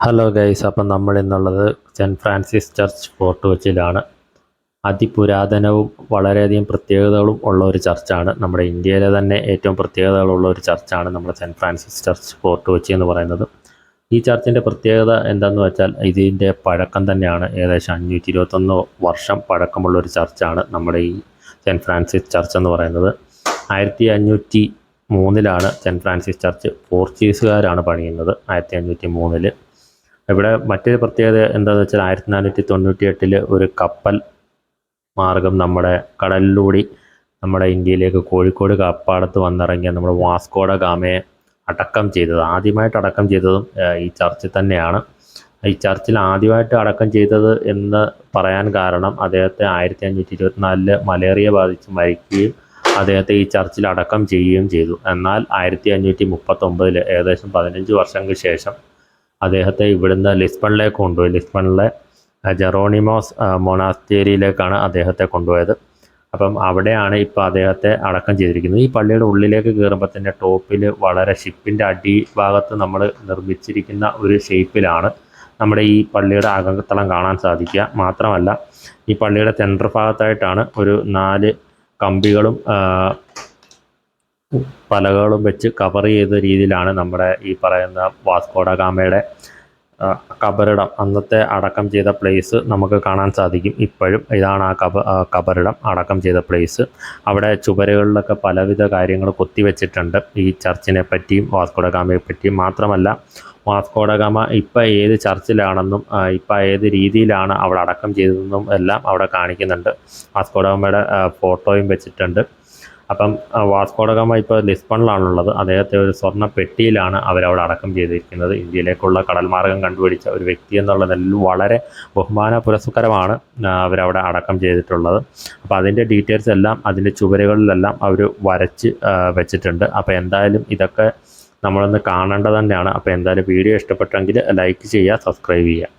Hello guys അപ്പം നമ്മൾ ഇന്നുള്ളത് സെന്റ് ഫ്രാൻസിസ് ചർച്ച് ഫോർട്ട് കൊച്ചിയിലാണ്. അതിപുരാതനവും വളരെയധികം പ്രത്യേകതകളും ഉള്ള ഒരു ചർച്ചാണ്. നമ്മുടെ ഇന്ത്യയിലെ തന്നെ ഏറ്റവും പ്രത്യേകതകളുള്ള ഒരു ചർച്ചാണ് നമ്മുടെ saint Francis church fort Kochi എന്ന് പറയുന്നത്. ഈ ചർച്ചിന്റെ പ്രത്യേകത എന്താണെന്ന് വെച്ചാൽ ഇതിന്റെ പഴക്കം തന്നെയാണ്. ഏകദേശം അഞ്ഞൂറ്റി ഇരുപത്തൊന്ന് വർഷം പഴക്കമുള്ള ഒരു ചർച്ചാണ് നമ്മുടെ ഈ സെന്റ് ഫ്രാൻസിസ് ചർച്ച് എന്ന് പറയുന്നത്. ആയിരത്തി അഞ്ഞൂറ്റി മൂന്നിലാണ് സെന്റ് ഫ്രാൻസിസ് ചർച്ച് പോർച്ചുഗീസുകാരാണ് പണിയുന്നത്. ആയിരത്തി അഞ്ഞൂറ്റി മൂന്നിൽ ഇവിടെ മറ്റൊരു പ്രത്യേകത എന്താണെന്ന് വെച്ചാൽ ആയിരത്തി നാനൂറ്റി തൊണ്ണൂറ്റി എട്ടിൽ ഒരു കപ്പൽ മാർഗം നമ്മുടെ കടലിലൂടി നമ്മുടെ ഇന്ത്യയിലേക്ക് കോഴിക്കോട് കപ്പാടത്ത് വന്നിറങ്ങിയ നമ്മുടെ വാസ്കോഡ ഗാമയെ അടക്കം ചെയ്തത്. ആദ്യമായിട്ട് അടക്കം ചെയ്തതും ഈ ചർച്ചിൽ തന്നെയാണ്. ഈ ചർച്ചിൽ ആദ്യമായിട്ട് അടക്കം ചെയ്തത് എന്ന് പറയാൻ കാരണം അദ്ദേഹത്തെ ആയിരത്തി അഞ്ഞൂറ്റി ഇരുപത്തിനാലിൽ മലേറിയ ബാധിച്ച് മരിക്കുകയും അദ്ദേഹത്തെ ഈ ചർച്ചിൽ അടക്കം ചെയ്യുകയും ചെയ്തു. എന്നാൽ ആയിരത്തി അഞ്ഞൂറ്റി മുപ്പത്തൊമ്പതിൽ ഏകദേശം പതിനഞ്ച് വർഷങ്ങൾക്ക് ശേഷം അദ്ദേഹത്തെ ഇവിടുന്ന് ലിസ്ബണിലേക്ക് കൊണ്ടുപോയി. ലിസ്ബണിലെ ജെറോണിമോസ് മൊണാസ്റ്റേരിയിലേക്കാണ് അദ്ദേഹത്തെ കൊണ്ടുപോയത്. അപ്പം അവിടെയാണ് ഇപ്പോൾ അദ്ദേഹത്തെ അടക്കം ചെയ്തിരിക്കുന്നത്. ഈ പള്ളിയുടെ ഉള്ളിലേക്ക് കയറുമ്പോൾ തന്നെ ടോപ്പിൽ വളരെ ഷിപ്പിന്റെ അടിഭാഗത്ത് നമ്മൾ നിർമ്മിച്ചിരിക്കുന്ന ഒരു ഷേപ്പിലാണ് നമ്മുടെ ഈ പള്ളിയുടെ അകത്തളം കാണാൻ സാധിക്കുക. മാത്രമല്ല ഈ പള്ളിയുടെ സെൻട്രൽ ഭാഗത്തായിട്ടാണ് ഒരു നാല് കമ്പികളും ആ, പലകകളും വെച്ച് കവർ ചെയ്ത രീതിയിലാണ് നമ്മുടെ ഈ പറയുന്ന വാസ്കോഡ ഗാമയുടെ കബറിടം അന്നത്തെ അടക്കം ചെയ്ത പ്ലേസ് നമുക്ക് കാണാൻ സാധിക്കും. ഇപ്പോഴും ഇതാണ് ആ കബ കബറിടം അടക്കം ചെയ്ത പ്ലേസ് അവിടെ ചുവരുകളിലൊക്കെ പലവിധ കാര്യങ്ങൾ കൊത്തിവെച്ചിട്ടുണ്ട് ഈ ചർച്ചിനെ പറ്റിയും വാസ്കോഡ ഗാമയെ പറ്റിയും മാത്രമല്ല വാസ്കോഡ ഗാമ ഇപ്പം ഏത് ചർച്ചിലാണെന്നും ഇപ്പം ഏത് രീതിയിലാണ് അവിടെ അടക്കം ചെയ്തതെന്നും എല്ലാം അവിടെ കാണിക്കുന്നുണ്ട്. വാസ്കോഡ ഗാമയുടെ ഫോട്ടോയും വെച്ചിട്ടുണ്ട്. അപ്പം വാസ്കോഡഗാമ വാസ്കോഡ ഗാമ ഇപ്പോൾ ലിസ്ബണിലാണുള്ളത്. അദ്ദേഹത്തെ ഒരു സ്വർണ പെട്ടിയിലാണ് അവരവിടെ അടക്കം ചെയ്തിരിക്കുന്നത്. ഇന്ത്യയിലേക്കുള്ള കടൽ മാർഗം കണ്ടുപിടിച്ച ഒരു വ്യക്തി എന്നുള്ളതിൽ വളരെ ബഹുമാന പുരസ്കരമാണ് അവരവിടെ അടക്കം ചെയ്തിട്ടുള്ളത്. അപ്പോൾ അതിന്റെ ഡീറ്റെയിൽസ് എല്ലാം അതിന്റെ ചുവരുകളിലെല്ലാം അവർ വരച്ച് വെച്ചിട്ടുണ്ട്. അപ്പോൾ എന്തായാലും ഇതൊക്കെ നമ്മളൊന്ന് കാണേണ്ടത് തന്നെയാണ്. അപ്പോൾ എന്തായാലും വീഡിയോ ഇഷ്ടപ്പെട്ടെങ്കിൽ ലൈക്ക് ചെയ്യുക സബ്സ്ക്രൈബ് ചെയ്യുക.